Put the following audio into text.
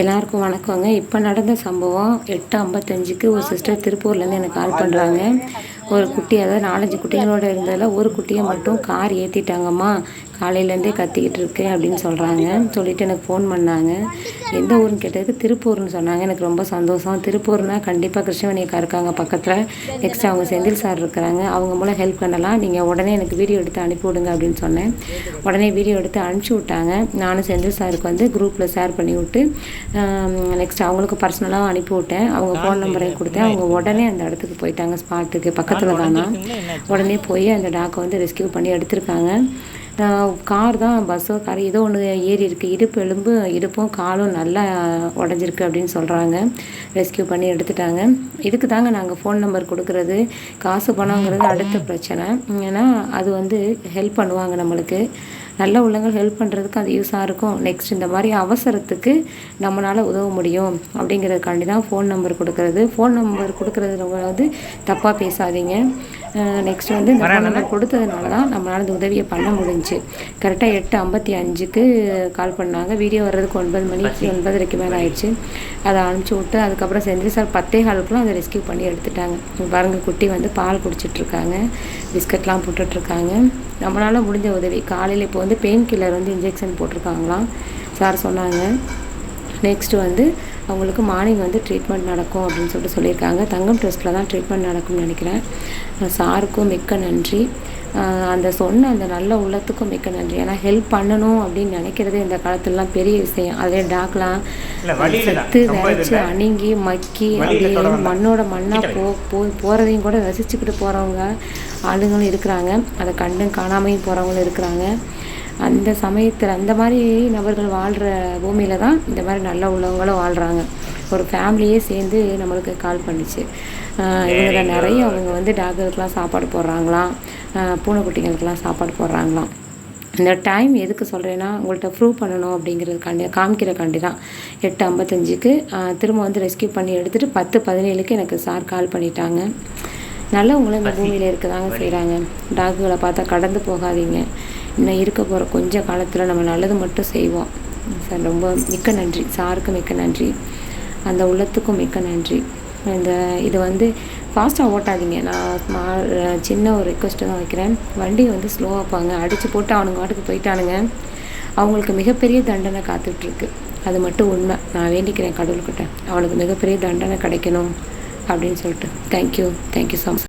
எல்லாருக்கும் வணக்கங்க. இப்போ நடந்த சம்பவம் எட்டு ஐம்பத்தஞ்சுக்கு ஒரு சிஸ்டர் திருப்பூர்லேருந்து எனக்கு கால் பண்ணுறாங்க ஒரு குட்டி அதாவது நாலஞ்சு குட்டிகளோட இருந்ததில் ஒரு குட்டியை மட்டும் கார் ஏற்றிட்டாங்கம்மா காலையிலேருந்தே கத்திக்கிட்டு இருக்கேன் அப்படின்னு சொல்கிறாங்க. சொல்லிவிட்டு எனக்கு ஃபோன் பண்ணாங்க. எந்த ஊருன்னு கேட்டதுக்கு திருப்பூர்னு சொன்னாங்க. எனக்கு ரொம்ப சந்தோஷம். திருப்பூர்னா கண்டிப்பாக கிருஷ்ணவணியக்கா இருக்காங்க பக்கத்தில். நெக்ஸ்ட் அவங்க செந்தில் சார் இருக்கிறாங்க. அவங்க மூலம் ஹெல்ப் பண்ணலாம். நீங்கள் உடனே எனக்கு வீடியோ எடுத்து அனுப்பி விடுங்க அப்படின்னு சொன்னேன். உடனே வீடியோ எடுத்து அனுப்பிச்சி விட்டாங்க. நானும் செந்தில் சாருக்கு வந்து குரூப்பில் ஷேர் பண்ணி விட்டு நெக்ஸ்ட் அவங்களுக்கு பர்சனலாக அனுப்பி விட்டேன். அவங்க ஃபோன் நம்பரையும் கொடுத்தேன். அவங்க உடனே அந்த இடத்துக்கு போயிட்டாங்க. ஸ்பாட்டுக்கு பக்கத்தில் தானா உடனே போய் அந்த டாக்கை வந்து ரெஸ்கியூ பண்ணி எடுத்திருக்காங்க. கார் தான் பஸ்ஸோ கார் ஏதோ ஒன்று ஏறி இருக்குது இடுப்பு எலும்பு இடுப்பும் காலும் நல்லா உடஞ்சிருக்கு அப்படின்னு சொல்கிறாங்க ரெஸ்கியூ பண்ணி எடுத்துட்டாங்க. இதுக்கு தாங்க நாங்கள் ஃபோன் நம்பர் கொடுக்குறது. காசு பணங்கிறது அடுத்த பிரச்சனை. ஏன்னா அது வந்து ஹெல்ப் பண்ணுவாங்க நம்மளுக்கு. நல்ல உள்ளங்கள் ஹெல்ப் பண்ணுறதுக்கு அது யூஸாக இருக்கும். நெக்ஸ்ட் இந்த மாதிரி அவசரத்துக்கு நம்மளால் உதவ முடியும் அப்படிங்கிறதுக்காண்டி தான் ஃபோன் நம்பர் கொடுக்குறது. ஃபோன் நம்பர் கொடுக்குறது வந்து தப்பாக பேசாதீங்க. நெக்ஸ்ட் வந்து இந்த ஃபோன் நம்பர் கொடுத்ததுனால தான் நம்மளால் இந்த உதவியை பண்ண முடிஞ்சு. கரெக்டாக எட்டு ஐம்பத்தி அஞ்சுக்கு கால் பண்ணாங்க. வீடியோ வர்றதுக்கு ஒன்பது மணிக்கு ஒன்பதரைக்கு மேலே ஆயிடுச்சு. அதை அனுப்பிச்சி விட்டு அதுக்கப்புறம் செஞ்சு சார் பத்தே காலுக்குலாம் அதை ரெஸ்கியூ பண்ணி எடுத்துட்டாங்க. பாருங்கள் குட்டி வந்து பால் குடிச்சிட்ருக்காங்க பிஸ்கட்லாம் போட்டுட்ருக்காங்க நம்மளால் முடிஞ்ச உதவி. காலையில் இப்போ வந்து பெயின் கில்லர் வந்து இன்ஜெக்ஷன் போட்டிருக்காங்களாம். சார் சொன்னாங்க. நெக்ஸ்ட்டு வந்து அவங்களுக்கு மார்னிங் வந்து ட்ரீட்மெண்ட் நடக்கும் அப்படின்னு சொல்லிட்டு சொல்லியிருக்காங்க. தங்கம் ட்ரெஸ்ட்டில் தான் ட்ரீட்மெண்ட் நடக்கும்னு நினைக்கிறேன். சாருக்கும் மிக்க நன்றி. அந்த சொன்ன அந்த நல்ல உள்ளத்துக்கும் மிக்க நன்றி. ஏன்னா ஹெல்ப் பண்ணணும் அப்படின்னு நினைக்கிறது இந்த காலத்துலலாம் பெரிய விஷயம். அதே டாக்லாம் செத்து விரைச்சி அணுங்கி மக்கி அப்படியே மண்ணோட மண்ணாக போ போய் போகிறதையும் கூட ரசிச்சுக்கிட்டு போகிறவங்க ஆளுங்களும் இருக்கிறாங்க. அதை கண்டும் காணாமையும் போகிறவங்களும் இருக்கிறாங்க. அந்த சமயத்தில் அந்த மாதிரி நபர்கள் வாழ்கிற பூமியில் தான் இந்த மாதிரி நல்ல உள்ளவங்களும் வாழ்கிறாங்க ஒரு ஃபேமிலியே சேர்ந்து நம்மளுக்கு கால் பண்ணிச்சு. இவங்க நிறைய அவங்க வந்து டாக்டருக்கெலாம் சாப்பாடு போடுறாங்களாம். பூனைக்குட்டிங்களுக்கெல்லாம் சாப்பாடு போடுறாங்களாம். இந்த டைம் எதுக்கு சொல்கிறேன்னா உங்கள்கிட்ட ப்ரூவ் பண்ணணும் அப்படிங்கிறதுக்காண்டி காமிக்கிறக்காண்டி தான் எட்டு ஐம்பத்தஞ்சுக்கு திரும்ப வந்து ரெஸ்கியூ பண்ணி எடுத்துகிட்டு பத்து பதினேழுக்கு எனக்கு சார் கால் பண்ணிட்டாங்க. நல்லவங்களும் இந்த பூமியில் இருக்கதாங்க செய்கிறாங்க டாக்குகளை பார்த்தா கடந்து போகாதீங்க. இன்னும் இருக்க போகிற கொஞ்ச காலத்தில் நம்ம நல்லது மட்டும் செய்வோம். சார் ரொம்ப மிக்க நன்றி. சாருக்கு மிக்க நன்றி. அந்த உள்ளத்துக்கும் மிக்க நன்றி. இந்த இது வந்து ஃபாஸ்ட்டாக ஓட்டாதீங்க நான் சின்ன ஒரு ரெக்வஸ்ட்டு தான் வைக்கிறேன். வண்டி வந்து ஸ்லோவாக ஸ்லோவாப்பாங்க அடித்து போட்டு அவனுங்க வாட்டுக்கு போயிட்டானுங்க. அவங்களுக்கு மிகப்பெரிய தண்டனை காத்துட்ருக்கு. அது மட்டும் உண்மை. நான் வேண்டிக்கிறேன் கடவுள்கிட்ட. அவனுக்கு மிகப்பெரிய தண்டனை கிடைக்கணும். அப்படின்னு சொல்லிட்டு. Thank you thank you so much